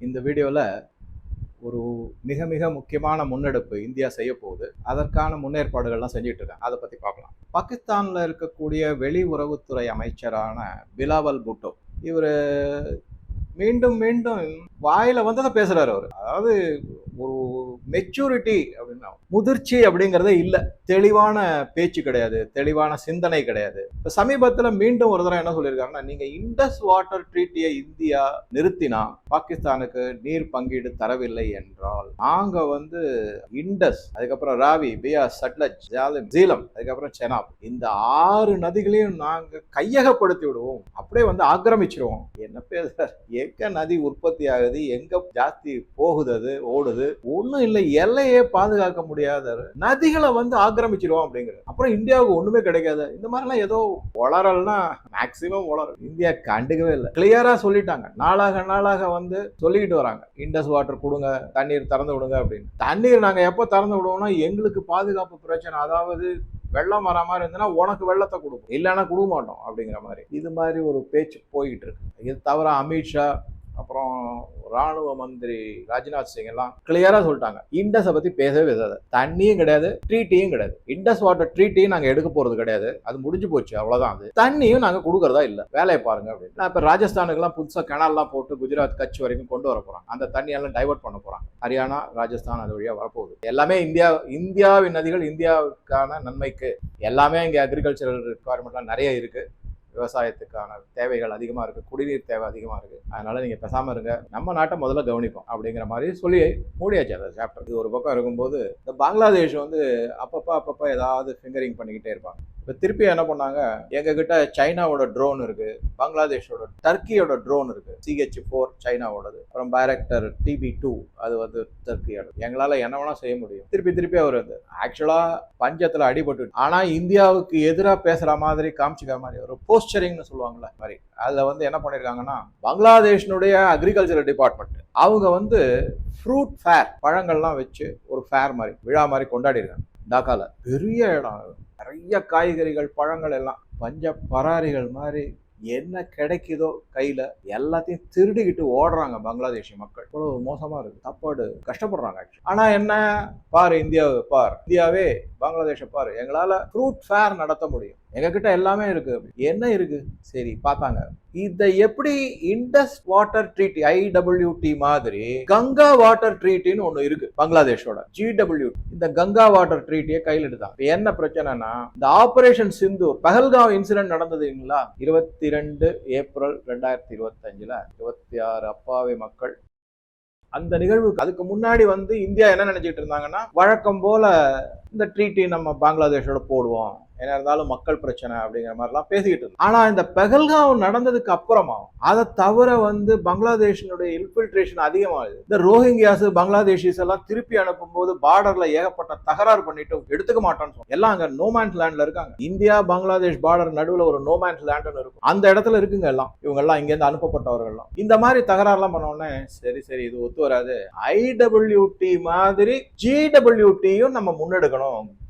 இந்த வீடியோவில் ஒரு மிக மிக முக்கியமான முன்னெடுப்பு இந்தியா செய்ய போகுது. அதற்கான முன்னேற்பாடுகள்லாம் செஞ்சுட்டு இருக்காங்க அதை பற்றி பார்க்கலாம் பாகிஸ்தானில் இருக்கக்கூடிய வெளியுறவுத்துறை அமைச்சரான பிலாவல் புட்டோ இவர் மீண்டும் மீண்டும் வாயில வந்ததை பேசுறாரு அவர். அதாவது ஒரு மெச்சூரிட்டி அப்படின்னா முதிர்ச்சி அப்படிங்கிறதே இல்லை. தெளிவான பேச்சு கிடையாது தெளிவான சிந்தனை கிடையாது. இப்போ சமீபத்தில் மீண்டும் ஒரு தடவை என்ன சொல்லியிருக்காங்கன்னா நீங்க இண்டஸ் வாட்டர் ட்ரீட்டியை இந்தியா நிறுத்தினா பாகிஸ்தானுக்கு நீர் பங்கீடு தரவில்லை என்றால் நாங்க வந்து இண்டஸ் அதுக்கப்புறம் ராவி பியா சட்லஜ் ஜாலிம் ஜீலம் அதுக்கப்புறம் செனாப் இந்த ஆறு நதிகளையும் நாங்க கையகப்படுத்தி விடுவோம் அப்படியே வந்து ஆக்கிரமிச்சிருவோம். என்ன பேசுறாரு? எக்க நதி உற்பத்தி ஆகுது எங்க ஜாஸ்தி போகுது அது ஓடுது. ஒண்ணும் இல்லை எல்லையே பாதுகாக்க முடியாத நதிகளை வந்து ஆக்கிரமிச்சிருவோம் அப்படிங்கிறது. அப்புறம் இந்தியாவுக்கு ஒண்ணுமே கிடைக்காது. இந்த மாதிரிலாம் ஏதோ வளரல்னா மேக்சிமம் வளரும். இந்தியா கண்டுக்கவே இல்லை. கிளியரா சொல்லிட்டாங்க. நாளாக நாளாக வந்து சொல்லிக்கிட்டு வராங்க. இண்டஸ் வாட்டர் கொடுங்க தண்ணீர் திறந்து விடுங்க அப்படின்னு. தண்ணீர் நாங்கள் எப்போ திறந்து விடுவோம்னா எங்களுக்கு பாதுகாப்பு பிரச்சனை. அதாவது வெள்ளம் வர மாதிரி இருந்ததுன்னா உனக்கு வெள்ளத்தை கொடுக்கும் இல்லைன்னா கொடுக்க மாட்டோம் அப்படிங்கிற மாதிரி. இது மாதிரி ஒரு பேச்சு போய்கிட்டு இருக்கு. இது தவிர அமித்ஷா அப்புறம் ராணுவ மந்திரி ராஜ்நாத் சிங் எல்லாம் கிளியரா சொல்லிட்டாங்க. இண்டஸை பத்தி பேசவே பேசாது. தண்ணியும் கிடையாது ட்ரீட்டியும் கிடையாது. இண்டஸ் வாட்டர் ட்ரீட்டியும் நாங்க எடுக்க போறது கிடையாது. அது முடிஞ்சு போச்சு அவ்வளவுதான் அது. தண்ணியும் நாங்க கொடுக்கறதா இல்ல. வேலையை பாருங்க அப்படின்னு. நான் இப்ப ராஜஸ்தானுக்குலாம் புதுசா கெனால்லாம் போட்டு குஜராத் கட்சி வரைக்கும் கொண்டு வர போறாங்க. அந்த தண்ணியெல்லாம் டைவர்ட் பண்ண போறாங்க. ஹரியானா ராஜஸ்தான் அது வழியா வரப்போகுது. எல்லாமே இந்தியா இந்தியாவின் நதிகள் இந்தியாவுக்கான நன்மைக்கு. எல்லாமே இங்க அக்ரிகல்ச்சரல் ரெக்குவயர்மெண்ட்லாம் நிறைய இருக்கு. விவசாயத்துக்கான தேவைகள் அதிகமாக இருக்குது குடிநீர் தேவை அதிகமாக இருக்குது அதனால் நீங்கள் பேசாமல் இருங்க. நம்ம நாட்டை முதல்ல கவனிப்போம் அப்படிங்கிற மாதிரி சொல்லி மூடியாச்சு அந்த சாப்டர் இது ஒரு பக்கம் இருக்கும்போது இந்த பங்களாதேஷ் வந்து அப்பப்போ அப்பப்போ ஏதாவது ஃபிங்கரிங் பண்ணிக்கிட்டே இருப்பாங்க. இப்போ திருப்பி என்ன பண்ணாங்க? எங்ககிட்ட சைனாவோட ட்ரோன் இருக்குது பங்களாதேஷோட டர்க்கியோட ட்ரோன் இருக்குது சிஹெச் ஃபோர் சைனாவோடது. அப்புறம் டைரக்டர் டிபி டூ அது வந்து டர்க்கியோட எங்களால் என்ன வேணால் செய்ய முடியும். திருப்பி திருப்பி அவர் வந்து ஆக்சுவலாக பஞ்சத்தில் அடிபட்டு ஆனால் இந்தியாவுக்கு எதிராக பேசுகிற மாதிரி காமிச்சிக்கிற மாதிரி ஒரு போஸ்டரிங்னு சொல்லுவாங்கல்ல மாதிரி. அதில் வந்து என்ன பண்ணியிருக்காங்கன்னா பங்களாதேஷனுடைய அக்ரிகல்ச்சர் டிபார்ட்மெண்ட் அவங்க வந்து ஃப்ரூட் ஃபேர் பழங்கள்லாம் வச்சு ஒரு ஃபேர் மாதிரி விழா மாதிரி கொண்டாடிருக்காங்க. டாக்காவில் டாக்கால. பெரிய இடம் நிறைய காய்கறிகள் பழங்கள் எல்லாம். பஞ்ச பராரிகள் மாதிரி என்ன கிடைக்குதோ கையில எல்லாத்தையும் திருடிக்கிட்டு ஓடுறாங்க பங்களாதேஷி மக்கள். இவ்வளவு மோசமா இருக்கு. சாப்பாடு கஷ்டப்படுறாங்க ஆனா என்ன? பாரு இந்தியாவை பார். இந்தியாவே பங்களாதேஷை பாரு. எங்களால ஃப்ரூட் ஃபேர் நடத்த முடியும். எங்ககிட்ட எல்லாமே இருக்கு. என்ன இருக்கு? சரி பார்த்தாங்க. இதை எப்படி இண்டஸ் வாட்டர் ட்ரீட்டி ஐடபிள்யூடி மாதிரி கங்கா வாட்டர் ட்ரீட்டின்னு ஒண்ணு இருக்கு பங்களாதேஷோட. ஜிடபிள்யூ. இந்த கங்கா வாட்டர் ட்ரீட்டியை கையில் எடுத்தாங்க என்ன பிரச்சனைனா இந்த ஆபரேஷன் சிந்தூர் பஹல்காம் இன்சிடென்ட் நடந்ததுங்களா இருபத்தி ரெண்டு ஏப்ரல் ரெண்டாயிரத்தி இருபத்தஞ்சுல இருபத்தி ஆறு அப்பாவி மக்கள். அந்த நிகழ்வுக்கு அதுக்கு முன்னாடி வந்து இந்தியா என்ன நினைச்சிட்டு இருந்தாங்கன்னா வழக்கம் போல இந்த ட்ரீட்டி நம்ம பங்களாதேஷோட போடுவோம். என்ன இருந்தாலும் மக்கள் பிரச்சனை அப்படிங்கிற மாதிரிலாம் பேசிக்கிட்டு இருந்தோம். ஆனால் இந்த பெகல்காவ் நடந்ததுக்கு அப்புறமா அதை தவிர வந்து பங்களாதேஷனுடைய இன்ஃபில்ட்ரேஷன் அதிகமாகுது. இந்த ரோஹிங்கியாஸ் பங்களாதேஷிஸ் எல்லாம் திருப்பி அனுப்பும்போது பார்டரில் பார்டர்ல ஏகப்பட்ட தகராறு பண்ணிட்டு எடுத்துக்க மாட்டோம்னு சொன்னோம். எல்லாம் அங்கே நோமேன்ஸ் லேண்ட்ல இருக்காங்க. இந்தியா பங்களாதேஷ் பார்டர் நடுவில் ஒரு நோமேன்ஸ் லேண்ட்னு இருக்கும். அந்த இடத்துல இருக்குங்க எல்லாம். இவங்கெல்லாம் இங்கேருந்து அனுப்பப்பட்டவர்கள்லாம். இந்த மாதிரி தகராறுலாம் பண்ணோடனே சரி சரி இது ஒத்து வராது. ஐடபிள்யூடி மாதிரி ஜிடபிள்யூடியும் நம்ம முன்னெடுக்கணும்.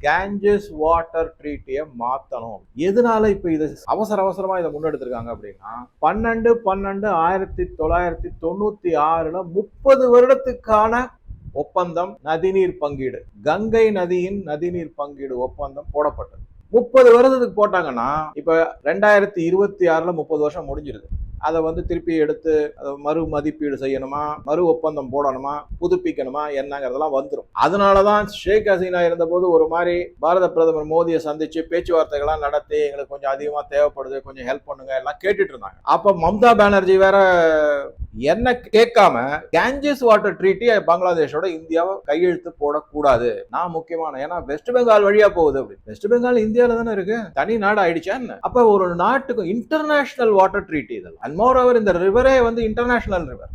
கேஞ்சஸ் வாட்டர் ட்ரீட்டியை மாத்தணும். எதனால இப்ப இது அவசர அவசரமா இதை முன்னெடுத்திருக்காங்க அப்படின்னா பன்னெண்டு பன்னெண்டு ஆயிரத்தி தொள்ளாயிரத்தி தொண்ணூத்தி ஆறுல முப்பது வருடத்துக்கான ஒப்பந்தம் நதிநீர் பங்கீடு. கங்கை நதியின் நதிநீர் பங்கீடு ஒப்பந்தம் போடப்பட்டது. முப்பது வருடத்துக்கு போட்டாங்கன்னா இப்ப ரெண்டாயிரத்தி இருபத்தி ஆறுல முப்பது வருஷம் முடிஞ்சிருது. அதை வந்து திருப்பி எடுத்து அதை மறு மதிப்பீடு செய்யணுமா? மறு ஒப்பந்தம் போடணுமா? புதுப்பிக்கணுமா? என்னங்கிறதெல்லாம் வந்துடும் அதனால தான் ஷேக் ஹசீனா இருந்தபோது ஒரு மாதிரி பாரத பிரதமர் மோடியை சந்திச்சு பேச்சுவார்த்தைகள்லாம் நடத்தி எங்களுக்கு கொஞ்சம் அதிகமாக தேவைப்படுது கொஞ்சம் ஹெல்ப் பண்ணுங்க எல்லாம் கேட்டுட்டு இருந்தாங்க. அப்போ மம்தா பானர்ஜி வேற என்ன கேட்காம கேஞ்சஸ் வாட்டர் ட்ரீட்டி பங்களாதேஷோட இந்தியாவை கையெழுத்து போடக்கூடாது. நான் முக்கியமான ஏன்னா வெஸ்ட் பெங்கால் வழியா போகுது அப்படி. வெஸ்ட் பெங்கால் இந்தியாவில் தானே இருக்கு? தனி நாடு ஆயிடுச்சா என்ன? அப்ப ஒரு நாட்டுக்கு இன்டர்நேஷனல் வாட்டர் ட்ரீட்டி இதெல்லாம். அண்ட் மோர் ஓவர் இந்த ரிவரே வந்து இன்டர்நேஷனல் ரிவர்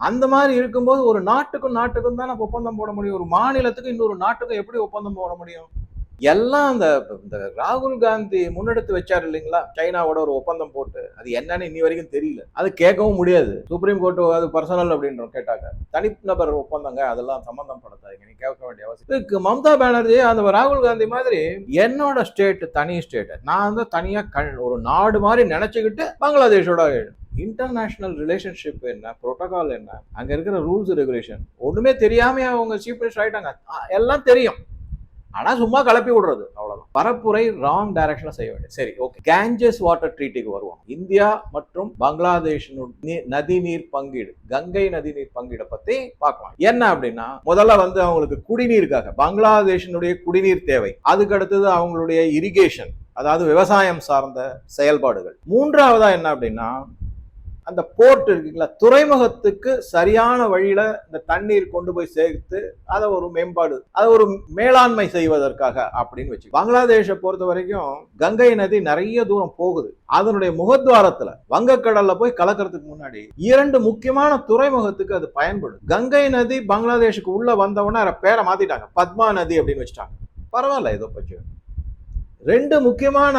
அந்த மாதிரி இருக்கும்போது ஒரு நாட்டுக்கும் நாட்டுக்கும் தான் நம்ம ஒப்பந்தம் போட முடியும்? ஒரு மாநிலத்துக்கும் இன்னொரு நாட்டுக்கும் எப்படி ஒப்பந்தம் போட முடியும்? எல்லாம் அந்த இந்த ராகுல் காந்தி முன்னெடுத்து வச்சார் இல்லைங்களா? சைனாவோட ஒரு ஒப்பந்தம் போட்டு. அது என்னன்னு இன்னி வரைக்கும் தெரியல. அது கேட்கவும் முடியாது. சுப்ரீம் கோர்ட் அது பர்சனல் அப்படின்றோம் கேட்டாங்க. தனிநபர் ஒப்பந்தங்க அதெல்லாம் சம்பந்தம் படுத்தாதீங்க நீ கேட்க வேண்டிய அவசியம் இதுக்கு மம்தா பானர்ஜி அந்த ராகுல் காந்தி மாதிரி என்னோட ஸ்டேட் தனி ஸ்டேட் நான் வந்து தனியா கண் ஒரு நாடு மாதிரி நினைச்சுக்கிட்டு பங்களாதேஷோட இன்டர்நேஷனல் ரிலேஷன்ஷிப் என்ன புரோட்டோகால் என்ன அங்க இருக்கிற ரூல்ஸ் ரெகுலேஷன் ஒண்ணுமே தெரியாம அவங்க சீஃப் மினிஸ்டர் ஆயிட்டாங்க. எல்லாம் தெரியும். ஆனால் சும்மா கலப்பி விடுறது அவ்வளோதான் பரப்புரை ராங் டைரக்ஷனில் செய்ய வேண்டியது. சரி ஓகே கேஞ்சஸ் வாட்டர் ட்ரீட்டிக்கு வருவோம். இந்தியா மற்றும் பங்களாதேஷ் நதிநீர் பங்கீடு கங்கை நதிநீர் பங்கீடை பற்றி பார்க்கலாம். என்ன அப்படின்னா முதல்ல வந்து அவங்களுக்கு குடிநீருக்காக பங்களாதேஷினுடைய குடிநீர் தேவை. அதுக்கு அடுத்தது அவங்களுடைய இரிகேஷன் அதாவது விவசாயம் சார்ந்த செயல்பாடுகள். மூன்றாவதா என்ன அப்படின்னா அந்த போர்ட் இருக்குங்களா? துறைமுகத்துக்கு சரியான வழியில இந்த தண்ணீர் கொண்டு போய் சேர்த்து அதை ஒரு மேம்பாடு அதை ஒரு மேலாண்மை செய்வதற்காக அப்படின்னு வச்சு பங்களாதேஷை பொறுத்த வரைக்கும் கங்கை நதி நிறைய தூரம் போகுது. அதனுடைய முகத்வாரத்துல வங்கக்கடல்ல போய் கலக்கிறதுக்கு முன்னாடி இரண்டு முக்கியமான துறைமுகத்துக்கு அது பயன்படும். கங்கை நதி பங்களாதேஷுக்கு உள்ள வந்தவொடனே அதை பேரை மாத்திட்டாங்க. பத்மா நதி அப்படின்னு வச்சுட்டாங்க. பரவாயில்ல ஏதோ பற்றி ரெண்டு முக்கியமான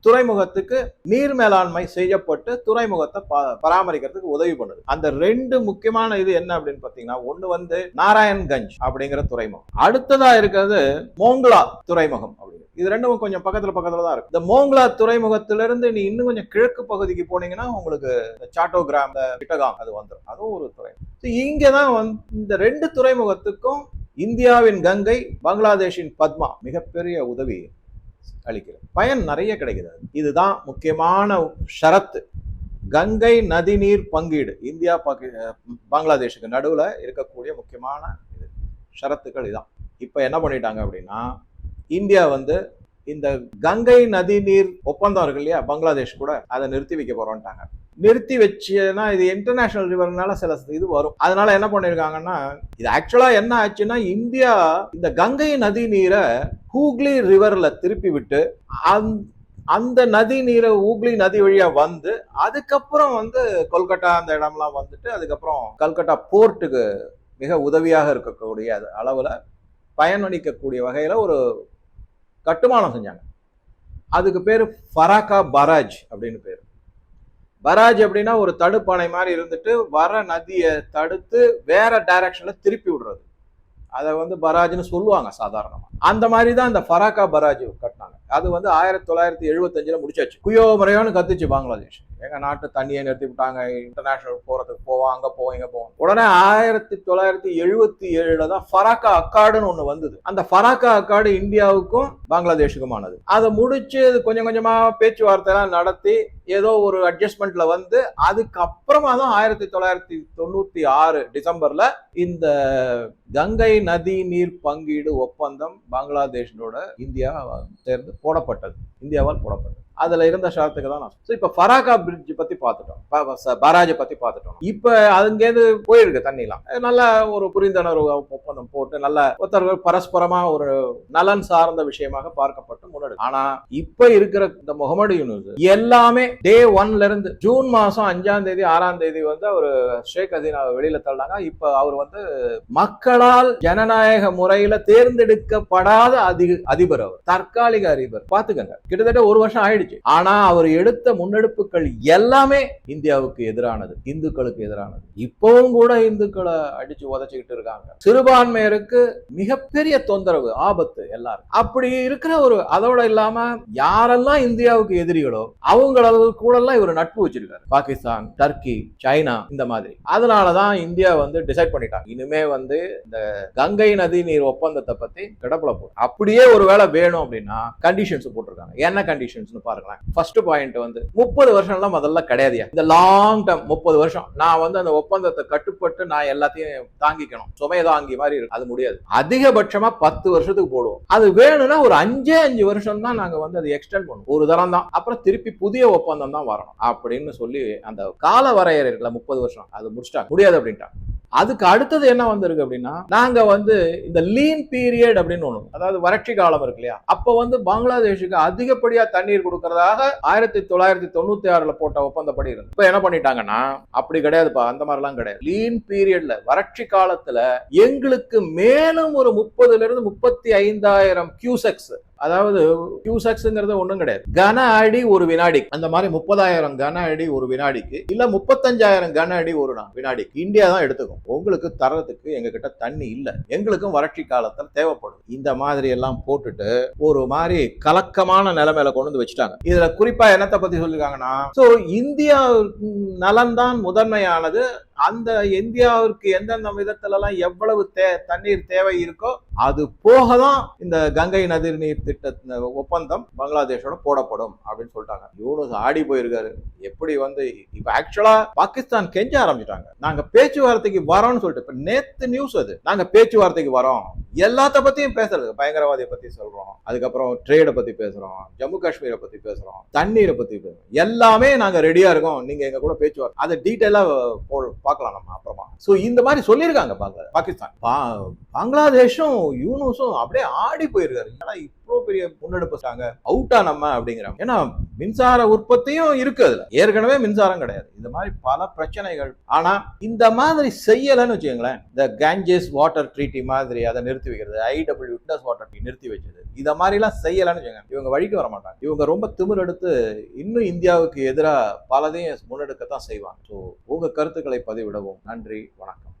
துறைமுகத்துக்கு நீர் மேலாண்மை செய்யப்பட்டு துறைமுகத்தை ப- பராமரிக்கிறதுக்கு உதவி பண்ணுது. அந்த ரெண்டு முக்கியமான இது என்ன அப்படின்னு பாத்தீங்கன்னா ஒண்ணு வந்து நாராயண்கஞ்ச் அப்படிங்கிற துறைமுகம். அடுத்ததா இருக்கிறது மோங்லா துறைமுகம் அப்படின்னு. இது ரெண்டும் கொஞ்சம் பக்கத்துல பக்கத்துல தான் இருக்கு. இந்த மோங்லா துறைமுகத்திலிருந்து நீ இன்னும் கொஞ்சம் கிழக்கு பகுதிக்கு போனீங்கன்னா உங்களுக்கு இந்த சாட்டோகிராம் கிட்டகாம் விட்டகாம் அது வந்துடும் அதுவும் ஒரு துறை இங்கே தான் வந்து இந்த ரெண்டு துறைமுகத்துக்கும் இந்தியாவின் கங்கை பங்களாதேஷின் பத்மா மிகப்பெரிய உதவி. அளிக்கிறது. பயன் நிறைய கிடைக்கிறது. இதுதான் முக்கியமான ஷரத்து. கங்கை நதிநீர் பங்கீடு. இந்தியா பாக்கி பங்களாதேஷுக்கு நடுவில் இருக்கக்கூடிய முக்கியமான இது ஷரத்துக்கள் இதான். இப்போ என்ன பண்ணிட்டாங்க அப்படின்னா இந்தியா வந்து இந்த கங்கை நதிநீர் ஒப்பந்தம் இருக்கு இல்லையா? பங்களாதேஷ் கூட அதை நிறுத்தி வைக்க போகிறோன்ட்டாங்க நிறுத்தி வச்சுன்னா இது இன்டர்நேஷனல் ரிவர்னால சில இது வரும். அதனால என்ன பண்ணிருக்காங்கன்னா இது ஆக்சுவலா என்ன ஆச்சுன்னா இந்தியா இந்த கங்கை நதி நீரை ஹூக்ளி ரிவர்ல திருப்பி விட்டு அந்த- அந்த நதி நீரை ஹூக்ளி நதி வழியா வந்து அதுக்கப்புறம் வந்து கொல்கட்டா அந்த இடம்லாம் வந்துட்டு அதுக்கப்புறம் கல்கட்டா போர்ட்டுக்கு மிக உதவியாக இருக்கக்கூடிய அளவில் அளவுல பயனளிக்கக்கூடிய வகையில ஒரு கட்டுமானம் செஞ்சாங்க. அதுக்கு பேர் ஃபராக்கா பராஜ் அப்படின்னு பேர். பராஜ் அப்படின்னா ஒரு தடுப்பணை மாதிரி இருந்துட்டு வர நதியை தடுத்து வேற டைரக்ஷன்ல திருப்பி விடுறது. அதை வந்து பராஜ்னு சொல்லுவாங்க சாதாரணமாக அந்த மாதிரி தான் இந்த ஃபராக்கா பராஜ் கட்டினாங்க. அது வந்து ஆயிரத்தி தொள்ளாயிரத்தி எழுபத்தஞ்சுல முடிச்சாச்சு. குயோ முறையோன்னு கத்துச்சு பங்களாதேஷ். எங்க நாட்டு தண்ணியை நிறுத்தி விட்டாங்க இன்டர்நேஷனல் போறதுக்கு போவோம் அங்க போவோம் இங்க போவோம். உடனே ஆயிரத்தி தொள்ளாயிரத்தி எழுபத்தி ஏழுல தான் ஃபராக்கா அக்காடுன்னு ஒண்ணு வந்தது. அந்த ஃபராக்கா அக்காடு இந்தியாவுக்கும் பங்களாதேஷுக்குமானது. அதை முடிச்சு அது கொஞ்சம் கொஞ்சமா பேச்சுவார்த்தை எல்லாம் நடத்தி ஏதோ ஒரு அட்ஜஸ்ட்மெண்ட்ல வந்து அதுக்கப்புறமா தான் ஆயிரத்தி தொள்ளாயிரத்தி தொண்ணூத்தி ஆறு டிசம்பர்ல இந்த கங்கை நதி நீர் பங்கீடு ஒப்பந்தம் பங்களாதேஷோட இந்தியா சேர்ந்து போடப்பட்டது. இந்தியாவால் போடப்பட்டது. அதில் இருந்த ஷரத்துக்கு தான் நான் ஸோ இப்போ ஃபராக்கா பிரிட்ஜ் பற்றி பார்த்துட்டோம். ப- பராஜை பற்றி பார்த்துட்டோம். இப்போ அதுங்கேருந்து போயிருக்கு தண்ணிலாம். நல்ல ஒரு புரிந்துணர்வு ஒப்பந்தம் போட்டு நல்ல ஒருத்தர்கள் பரஸ்பரமாக ஒரு நலன் சார்ந்த விஷயமாக பார்க்கப்பட்டு முன்னாடி ஆனால் இப்போ இருக்கிற இந்த முகமது யூனிஸ் எல்லாமே டே ஒன்ல இருந்து ஜூன் மாதம் அஞ்சாம் தேதி ஆறாம் தேதி வந்து அவர் ஷேக் ஹசீனாவை வெளியில் தள்ளாங்க இப்போ அவர் வந்து மக்களால் ஜனநாயக முறையில் தேர்ந்தெடுக்கப்படாத அதிக அதிபர் அவர் தற்காலிக அதிபர். பார்த்துக்கங்க. கிட்டத்தட்ட ஒரு வருஷம் ஆயிடுச்சு. ஆனா அவர் எடுத்த முன்னெடுப்புகள் எல்லாமே இந்தியாவுக்கு எதிரானது இந்துக்களுக்கு எதிரானது. இப்பவும் கூட இந்துக்களை அடிச்சு உதச்சிக்கிட்டு இருக்காங்க. சிறுபான்மையருக்கு மிகப்பெரிய தொந்தரவு ஆபத்து எல்லாரும் அப்படி இருக்கிற ஒரு அதோட இல்லாம யாரெல்லாம் இந்தியாவுக்கு எதிரிகளோ அவங்கள கூட எல்லாம் இவர் நட்பு வச்சிருக்காரு. பாகிஸ்தான் டர்க்கி சைனா இந்த மாதிரி. அதனாலதான் இந்தியா வந்து டிசைட் பண்ணிட்டாங்க. இனிமே வந்து இந்த கங்கை நதி நீர் ஒப்பந்தத்தை பத்தி கிடப்புல போ அப்படியே ஒருவேளை வேணும் அப்படின்னா கண்டிஷன்ஸ் போட்டிருக்காங்க. என்ன கண்டிஷன்ஸ் பாருங்களேன். ஃபர்ஸ்ட் பாயிண்ட் வந்து முப்பது வருஷம்லாம் முதல்ல கிடையாதுயா. இந்த லாங் டேர்ம் முப்பது வருஷம் நான் வந்து அந்த ஒப்பந்தத்தை கட்டுப்பட்டு நான் எல்லாத்தையும் தாங்கிக்கணும். சுமையை தாங்கி மாதிரி இருக்கும் அது முடியாது. அதிகபட்சமா பத்து வருஷத்துக்கு போடுவோம். அது வேணும்னா ஒரு அஞ்சே அஞ்சு வருஷம் தான் நாங்க வந்து அதை எக்ஸ்டெண்ட் பண்ணுவோம். ஒரு தரம் தான். அப்புறம் திருப்பி புதிய ஒப்பந்தம் தான் வரணும். அப்படின்னு சொல்லி அந்த கால வரையறை இருக்குல்ல முப்பது வருஷம் அது முடிச்சிட்டாங்க. முடியாது அப்படின்ட்டாங்க. அதுக்கு அடுத்தது என்ன வந்திருக்கு அப்படின்னா நாங்க வந்து இந்த லீன் பீரியட் அப்படின்னு ஒண்ணு அதாவது வறட்சி காலம் இருக்கு இல்லையா? அப்ப வந்து பங்களாதேஷுக்கு அதிகப்படியா தண்ணீர் கொடுக்கறதாக ஆயிரத்தி தொள்ளாயிரத்தி தொண்ணூத்தி ஆறுல போட்ட ஒப்பந்தப்படி இருந்து இப்ப என்ன பண்ணிட்டாங்கன்னா அப்படி கிடையாதுப்பா அந்த மாதிரிலாம் கிடையாது. லீன் பீரியட்ல வறட்சி காலத்துல எங்களுக்கு மேலும் ஒரு முப்பதுல இருந்து முப்பத்தி ஐந்தாயிரம் கியூசெக்ஸ் அதாவது கியூசெக்ஸ்ங்கிறது ஒன்றும் கிடையாது. கன அடி ஒரு வினாடி அந்த மாதிரி முப்பதாயிரம் கன அடி ஒரு வினாடிக்கு. இல்ல முப்பத்தஞ்சாயிரம் கன அடி ஒரு நா- வினாடிக்கு. இந்தியா தான் எடுத்துக்கும். உங்களுக்கு தரத்துக்கு எங்க கிட்ட தண்ணி இல்ல. எங்களுக்கும் வறட்சி காலத்தில் தேவைப்படும். இந்த மாதிரி எல்லாம் போட்டுட்டு ஒரு மாதிரி கலக்கமான நிலைமையில கொண்டு வந்து வச்சுட்டாங்க. இதுல குறிப்பா என்னத்தை பத்தி சொல்லிருக்காங்கன்னா சோ இந்தியா நலன் தான் முதன்மையானது. அந்த இந்தியாவிற்கு எந்தெந்த விதத்துல எல்லாம் எவ்வளவு தே தண்ணீர் தேவை இருக்கோ அது போக தான் இந்த கங்கை நதி நீர் திட்ட ஒப்பந்தம் பங்களாதேஷோட போடப்படும் அப்படின்னு சொல்லிட்டாங்க. யூனுஸ் ஆடி போயிருக்காரு. எப்படி வந்து இப்ப ஆக்சுவலா பாகிஸ்தான் கெஞ்ச ஆரம்பிச்சிட்டாங்க. நாங்க பேச்சுவார்த்தைக்கு வரோம்னு சொல்லிட்டு இப்ப நேத்து நியூஸ் அது. நாங்க பேச்சுவார்த்தைக்கு வரோம். எல்லாத்த பத்தியும் பேசுறது பயங்கரவாதியை பத்தி சொல்றோம். அதுக்கப்புறம் ட்ரேடை பத்தி பேசுறோம். ஜம்மு காஷ்மீரை பத்தி பேசுறோம். தண்ணீரை பத்தி பேசுறோம். எல்லாமே நாங்க ரெடியா இருக்கோம். நீங்க எங்க கூட பேச்சுவார்த்தை அதை டீட்டெயிலா பார்க்கலாம் நம்ம அப்புறமா. ஸோ இந்த மாதிரி சொல்லியிருக்காங்க பாங்க பாகிஸ்தான். பா- பங்களாதேஷும் யூனுஸும் அப்படியே ஆடி போயிருக்காரு. ஏன்னா இவ்வளோ பெரிய முன்னெடுப்புட்டாங்க அவுட்டா நம்ம அப்படிங்கிறாங்க ஏன்னா மின்சார உற்பத்தியும் இருக்கு அதுல. ஏற்கனவே மின்சாரம் கிடையாது. இந்த மாதிரி பல பிரச்சனைகள். ஆனா இந்த மாதிரி செய்யலைன்னு வச்சுக்கோங்களேன். இந்த கேஞ்சஸ் வாட்டர் ட்ரீட்டி மாதிரி அதை நிறுத்தி வைக்கிறது ஐடபிள்யூ இண்டஸ் வாட்டர் ட்ரீ நிறுத்தி வச்சது. இந்த மாதிரி எல்லாம் செய்யலைன்னு வச்சுக்கோங்க. இவங்க வழிக்கு வர மாட்டாங்க. இவங்க ரொம்ப திமிர் எடுத்து இன்னும் இந்தியாவுக்கு எதிராக பலதையும் முன்னெடுக்கத்தான் செய்வாங்க. ஸோ உங்க கருத்துக்களை பதிவிடவும். நன்றி. வணக்கம்.